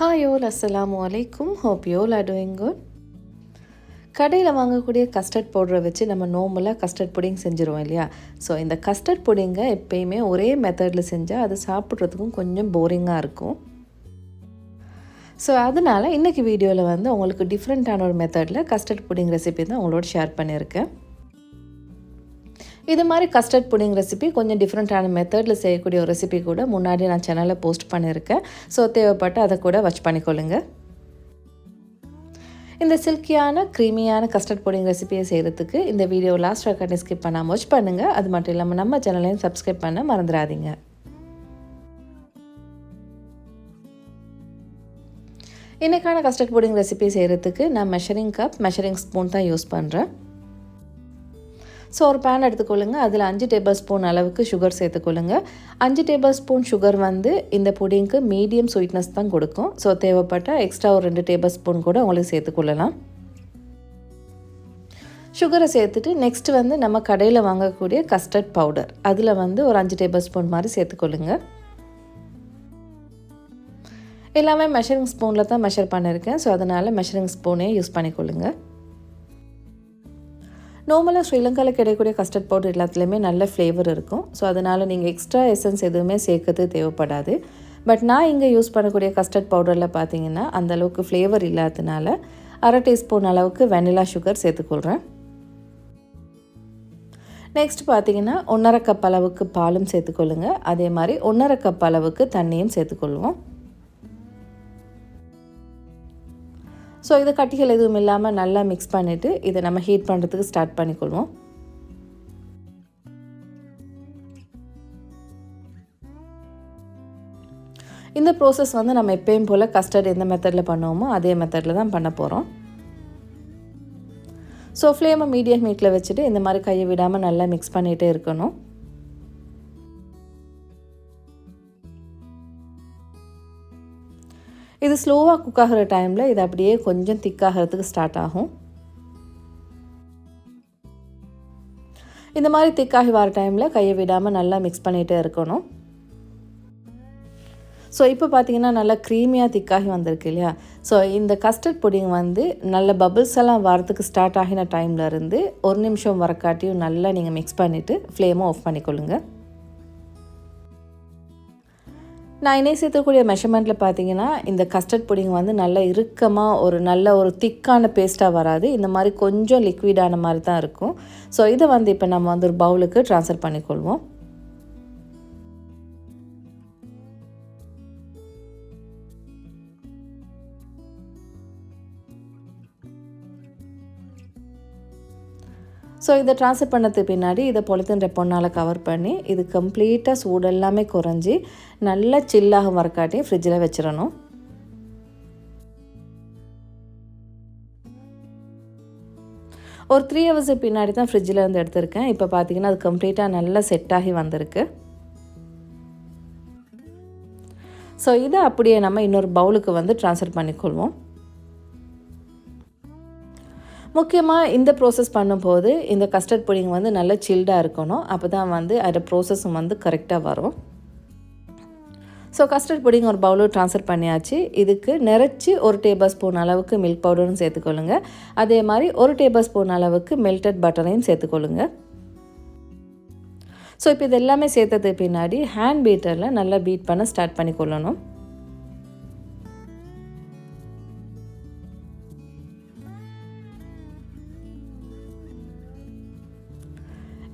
Hi all அஸ்ஸலாமு வலைக்கும் hope y'all are doing good கடையில் வாங்கக்கூடிய கஸ்டர்ட் பவுடரை வச்சு நம்ம நோம்பலாக கஸ்டர்ட் புடிங் செஞ்சுருவோம் இல்லையா? ஸோ இந்த கஸ்டர்ட் புடிங்கை எப்பயுமே ஒரே மெத்தடில் செஞ்சால் அது சாப்பிட்றதுக்கும் கொஞ்சம் போரிங்காக இருக்கும். ஸோ அதனால் இன்றைக்கி வீடியோவில் வந்து உங்களுக்கு டிஃப்ரெண்ட்டான ஒரு மெத்தடில் கஸ்டர்ட் புடிங் ரெசிபி தான் உங்களோட ஷேர் பண்ணியிருக்கேன். இது மாதிரி கஸ்டர்ட் புடிங் ரெசிபி கொஞ்சம் டிஃப்ரெண்ட்டான மெத்தடில் செய்யக்கூடிய ஒரு ரெசிபி கூட முன்னாடி நான் சேனலில் போஸ்ட் பண்ணியிருக்கேன் ஸோ தேவைப்பட்டு அதை கூட வச் பண்ணிக்கொள்ளுங்க. இந்த சில்கியான க்ரீமியான கஸ்டர்ட் புடிங் ரெசிபியை செய்கிறதுக்கு இந்த வீடியோ லாஸ்ட் ரெக்கார்டை ஸ்கிப் பண்ணாமல் வாட்ச் பண்ணுங்கள் அது மட்டும் இல்லாமல் நம்ம சேனலையும் சப்ஸ்கிரைப் பண்ண மறந்துடாதீங்க. இன்றைக்கான கஸ்டர்ட் புடிங் ரெசிபி செய்கிறதுக்கு நான் மெஷரிங் கப் மெஷரிங் ஸ்பூன் தான் யூஸ் பண்ணுறேன் ஸோ ஒரு பேன் எடுத்துக்கொள்ளுங்க. அதில் அஞ்சு டேபிள் ஸ்பூன் அளவுக்கு சுகர் சேர்த்துக்கொள்ளுங்க. அஞ்சு டேபிள் ஸ்பூன் சுகர் வந்து இந்த புடிங்க்கு மீடியம் ஸ்வீட்னஸ் தான் கொடுக்கும். ஸோ தேவைப்பட்டால் எக்ஸ்ட்ரா ஒரு ரெண்டு டேபிள் ஸ்பூன் கூட உங்களுக்கு சேர்த்துக்கொள்ளலாம். சுகரை சேர்த்துட்டு நெக்ஸ்ட் வந்து நம்ம கடையில் வாங்கக்கூடிய கஸ்டர்ட் பவுடர் அதில் வந்து ஒரு அஞ்சு டேபிள் ஸ்பூன் மாதிரி சேர்த்துக்கொள்ளுங்க. எல்லாமே மெஷரிங் ஸ்பூனில் தான் மெஷர் பண்ணியிருக்கேன் ஸோ அதனால் மெஷரிங் ஸ்பூனே யூஸ் பண்ணிக்கொள்ளுங்கள் நார்மலாக ஸ்ரீலங்காவில் கிடைக்கக்கூடிய கஸ்டர்ட் பவுடர் எல்லாத்துலேயுமே நல்ல ஃப்ளேவர் இருக்கும். ஸோ அதனால் நீங்கள் எக்ஸ்ட்ரா எசன்ஸ் எதுவுமே சேர்க்கறது தேவைப்படாது. பட் நான் இங்கே யூஸ் பண்ணக்கூடிய கஸ்டர்ட் பவுடரில் பார்த்தீங்கன்னா அந்த அளவுக்கு ஃப்ளேவர் இல்லாததுனால அரை டீஸ்பூன் அளவுக்கு வெனிலா சுகர் சேர்த்துக்கொள்கிறேன் நெக்ஸ்ட் பார்த்தீங்கன்னா ஒன்றரை கப் அளவுக்கு பாலும் சேர்த்துக்கொள்ளுங்க. அதே மாதிரி ஒன்றரை கப் அளவுக்கு தண்ணியும் சேர்த்துக்கொள்வோம். ஸோ இது கட்டிகள் எதுவும் இல்லாமல் நல்லா மிக்ஸ் பண்ணிவிட்டு இதை நம்ம ஹீட் பண்ணுறதுக்கு ஸ்டார்ட் பண்ணிக்கொள்வோம். இந்த ப்ரோசஸ் வந்து நம்ம எப்பயும் போல் கஸ்டர்ட் எந்த மெத்தடில் பண்ணுவோமோ அதே மெத்தடில் தான் பண்ண போகிறோம் ஸோ ஃப்ளேமை மீடியம் ஹீட்டில் வச்சுட்டு இந்த மாதிரி கையை விடாமல் நல்லா மிக்ஸ் பண்ணிகிட்டே இருக்கணும். இது ஸ்லோவாக குக் ஆகிற டைமில் இது அப்படியே கொஞ்சம் திக்காகிறதுக்கு ஸ்டார்ட் ஆகும். இந்த மாதிரி திக்காகி வர டைமில் கையை விடாமல் நல்லா மிக்ஸ் பண்ணிகிட்டே இருக்கணும். ஸோ இப்போ பார்த்தீங்கன்னா நல்லா க்ரீமியாக திக்காகி வந்திருக்கு இல்லையா? ஸோ இந்த கஸ்டர்ட் புடிங் வந்து நல்ல பபிள்ஸ் எல்லாம் வரத்துக்கு ஸ்டார்ட் ஆகின டைம்லேருந்து ஒரு நிமிஷம் வரக்காட்டியும் நல்லா நீங்கள் மிக்ஸ் பண்ணிவிட்டு ஃப்ளேமும் ஆஃப் பண்ணிக்கொள்ளுங்கள் நான் இணை சேர்த்துக்கூடிய மெஷர்மெண்ட்டில் பார்த்தீங்கன்னா இந்த கஸ்டர்ட் புடிங் வந்து நல்ல இறுக்கமாக ஒரு நல்ல ஒரு திக்கான பேஸ்ட்டாக வராது. இந்த மாதிரி கொஞ்சம் லிக்விடான மாதிரி தான் இருக்கும். ஸோ இதை வந்து இப்போ நம்ம வந்து ஒரு பவுலுக்கு ட்ரான்ஸ்ஃபர் பண்ணிக்கொள்வோம். ஸோ இதை ட்ரான்ஸ்ஃபர் பண்ணதுக்கு பின்னாடி இதை பொலித்தீன் ரெப்பொன்னால் கவர் பண்ணி இது கம்ப்ளீட்டாக சூடு எல்லாமே குறைஞ்சி நல்லா சில்லாக வரக்காட்டி ஃப்ரிட்ஜில் வச்சிடணும். ஒரு த்ரீ ஹவர்ஸு பின்னாடி தான் ஃப்ரிட்ஜில் இருந்து எடுத்திருக்கேன். இப்போ பார்த்தீங்கன்னா அது கம்ப்ளீட்டாக நல்லா செட் ஆகி வந்திருக்கு. ஸோ இதை அப்படியே நம்ம இன்னொரு பவுலுக்கு வந்து ட்ரான்ஸ்ஃபர் பண்ணிக்கொள்வோம். முக்கியமாக இந்த ப்ரோசஸ் பண்ணும்போது இந்த கஸ்டர்ட் புடிங் வந்து நல்லா சில்டாக இருக்கணும். அப்போ தான் வந்து அதோட ப்ரோசஸும் வந்து கரெக்டாக வரும். ஸோ கஸ்டர்ட் புடிங் ஒரு பவுலில் ட்ரான்ஸ்ஃபர் பண்ணியாச்சு. இதுக்கு நிறச்சி ஒரு டேபிள் ஸ்பூன் அளவுக்கு மில்க் பவுடரும் சேர்த்துக்கொள்ளுங்க. அதே மாதிரி ஒரு டேபிள் ஸ்பூன் அளவுக்கு மெல்டட் பட்டரையும் சேர்த்துக்கொள்ளுங்க. ஸோ இப்போ இது எல்லாமே சேர்த்ததுக்கு பின்னாடி ஹேண்ட் பீட்டரில் நல்லா பீட் பண்ண ஸ்டார்ட் பண்ணி கொள்ளணும்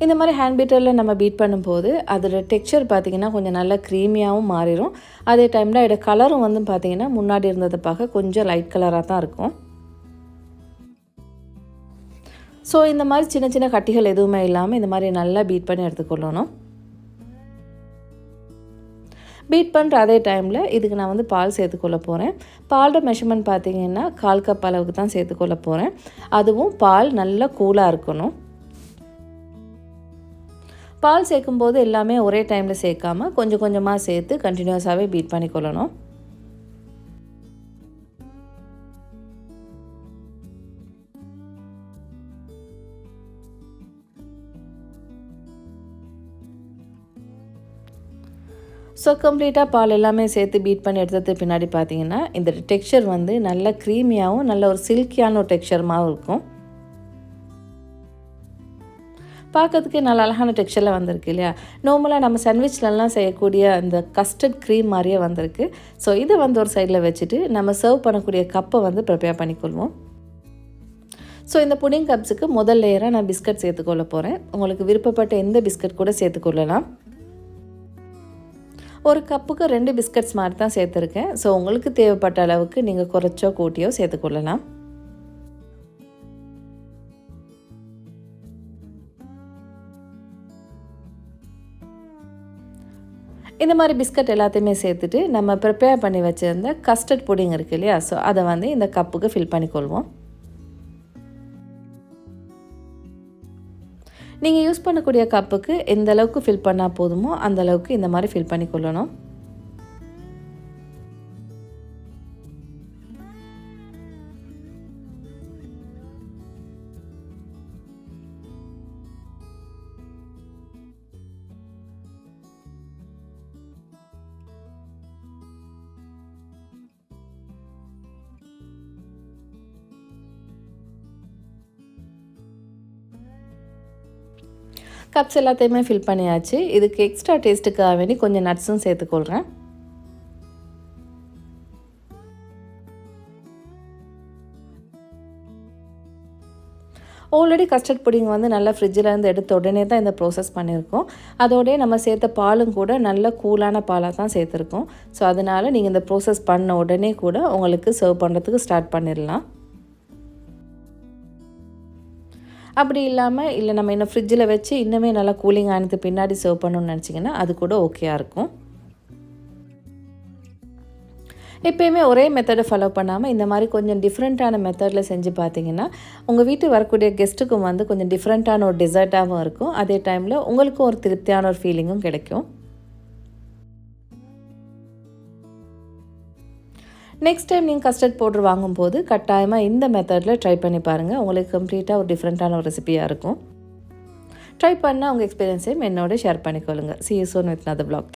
இந்த மாதிரி ஹேண்ட் பீட்டரில் நம்ம பீட் பண்ணும்போது அதோட டெக்ஸ்சர் பார்த்திங்கன்னா கொஞ்சம் நல்லா க்ரீமியாகவும் மாறிடும் அதே டைமில் இதோட கலரும் வந்து பார்த்திங்கன்னா முன்னாடி இருந்ததை பார்க்க கொஞ்சம் லைட் கலராக தான் இருக்கும். ஸோ இந்த மாதிரி சின்ன சின்ன கட்டிகள் எதுவுமே இல்லாமல் இந்த மாதிரி நல்லா பீட் பண்ணி எடுத்துக்கொள்ளணும் பீட் பண்ணுற அதே டைமில் இதுக்கு நான் வந்து பால் சேர்த்துக்கொள்ள போகிறேன் பாலோட மெஷர்மெண்ட் பார்த்திங்கன்னா கால் கப் அளவுக்கு தான் சேர்த்துக்கொள்ள போகிறேன் அதுவும் பால் நல்லா கூலாக இருக்கணும். பால் சேர்க்கும்போது எல்லாமே ஒரே டைமில் சேர்க்காமல் கொஞ்சம் கொஞ்சமாக சேர்த்து கண்டினியூஸாகவே பீட் பண்ணிக்கொள்ளணும் ஸோ கம்ப்ளீட்டாக பால் எல்லாமே சேர்த்து பீட் பண்ணி எடுத்தது பின்னாடி பார்த்தீங்கன்னா இந்த டெக்ஸ்சர் வந்து நல்ல க்ரீமியாகவும் நல்ல ஒரு சில்கியான ஒரு டெக்ஸ்சருமாகவும் இருக்கும். பார்க்கறதுக்கு நல்ல அழகான டெக்ஸ்டரில் வந்திருக்கு இல்லையா? நார்மலாக நம்ம சாண்ட்விச்லலாம் செய்யக்கூடிய அந்த கஸ்டர்ட் க்ரீம் மாதிரியே வந்திருக்கு. ஸோ இதை வந்து ஒரு சைடில் வச்சுட்டு நம்ம சர்வ் பண்ணக்கூடிய கப்பை வந்து ப்ரிப்பேர் பண்ணிக்கொள்வோம். ஸோ இந்த புடிங் கப்ஸுக்கு முதல் லேயராக நான் பிஸ்கட் சேர்த்துக்கொள்ள போகிறேன் உங்களுக்கு விருப்பப்பட்ட எந்த பிஸ்கட் கூட சேர்த்துக்கொள்ளலாம் ஒரு கப்புக்கு ரெண்டு பிஸ்கட்ஸ் மாதிரி தான் சேர்த்துருக்கேன். ஸோ உங்களுக்கு தேவைப்பட்ட அளவுக்கு நீங்கள் குறைச்சோ கூட்டியோ சேர்த்துக்கொள்ளலாம் இந்த மாதிரி பிஸ்கட் எல்லாத்தையுமே சேர்த்துட்டு நம்ம ப்ரிப்பேர் பண்ணி வச்சுருந்த கஸ்டர்ட் புடிங் இருக்குது இல்லையா? ஸோ அதை வந்து இந்த கப்புக்கு ஃபில் பண்ணிக்கொள்வோம். நீங்கள் யூஸ் பண்ணக்கூடிய கப்புக்கு எந்த அளவுக்கு ஃபில் பண்ணால் போதுமோ அந்த அளவுக்கு இந்த மாதிரி ஃபில் பண்ணி கொள்ளணும் கப்ஸ் எல்லாத்தையுமே ஃபில் பண்ணியாச்சு. இதுக்கு எக்ஸ்ட்ரா டேஸ்ட்டுக்காக வேண்டி கொஞ்சம் நட்ஸும் சேர்த்துக்கொள்கிறேன் ஆல்ரெடி கஸ்டர்ட் புடிங் வந்து நல்லா ஃப்ரிட்ஜில் இருந்து எடுத்த உடனே தான் இந்த ப்ரோசஸ் பண்ணியிருக்கோம். அதோடய நம்ம சேர்த்த பாலும் கூட நல்ல கூலான பாலாக தான் சேர்த்துருக்கோம். ஸோ அதனால் நீங்கள் இந்த ப்ரோசஸ் பண்ண உடனே கூட உங்களுக்கு சர்வ் பண்ணுறதுக்கு ஸ்டார்ட் பண்ணிடலாம். அப்படி இல்லாமல் இல்லை நம்ம இன்னும் ஃப்ரிட்ஜில் வச்சு இன்னுமே நல்லா கூலிங் ஆனது பின்னாடி சர்வ் பண்ணணும்னு நினச்சிங்கன்னா அது கூட ஓகேயாக இருக்கும். எப்பயுமே ஒரே மெத்தடை ஃபாலோ பண்ணாமல் இந்த மாதிரி கொஞ்சம் டிஃப்ரெண்ட்டான மெத்தடில் செஞ்சு பார்த்தீங்கன்னா உங்கள் வீட்டு வரக்கூடிய கெஸ்ட்டுக்கும் வந்து கொஞ்சம் டிஃப்ரெண்ட்டான ஒரு டிசர்ட்டாகவும் இருக்கும். அதே டைமில் உங்களுக்கும் ஒரு திருப்தியான ஒரு ஃபீலிங்கும் கிடைக்கும். நெக்ஸ்ட் டைம் நீங்கள் கஸ்டர்ட் பவுட்ரு வாங்கும்போது கட்டாயமாக இந்த மெத்தடில் ட்ரை பண்ணி பாருங்கள் உங்களுக்கு கம்ப்ளீட்டாக ஒரு டிஃப்ரெண்ட்டான ஒரு ரெசிபியாக இருக்கும். ட்ரை பண்ணால் உங்கள் எக்ஸ்பீரியன்ஸையும் என்னோட share பண்ணிக்கொள்ளுங்கள் see soon with another blog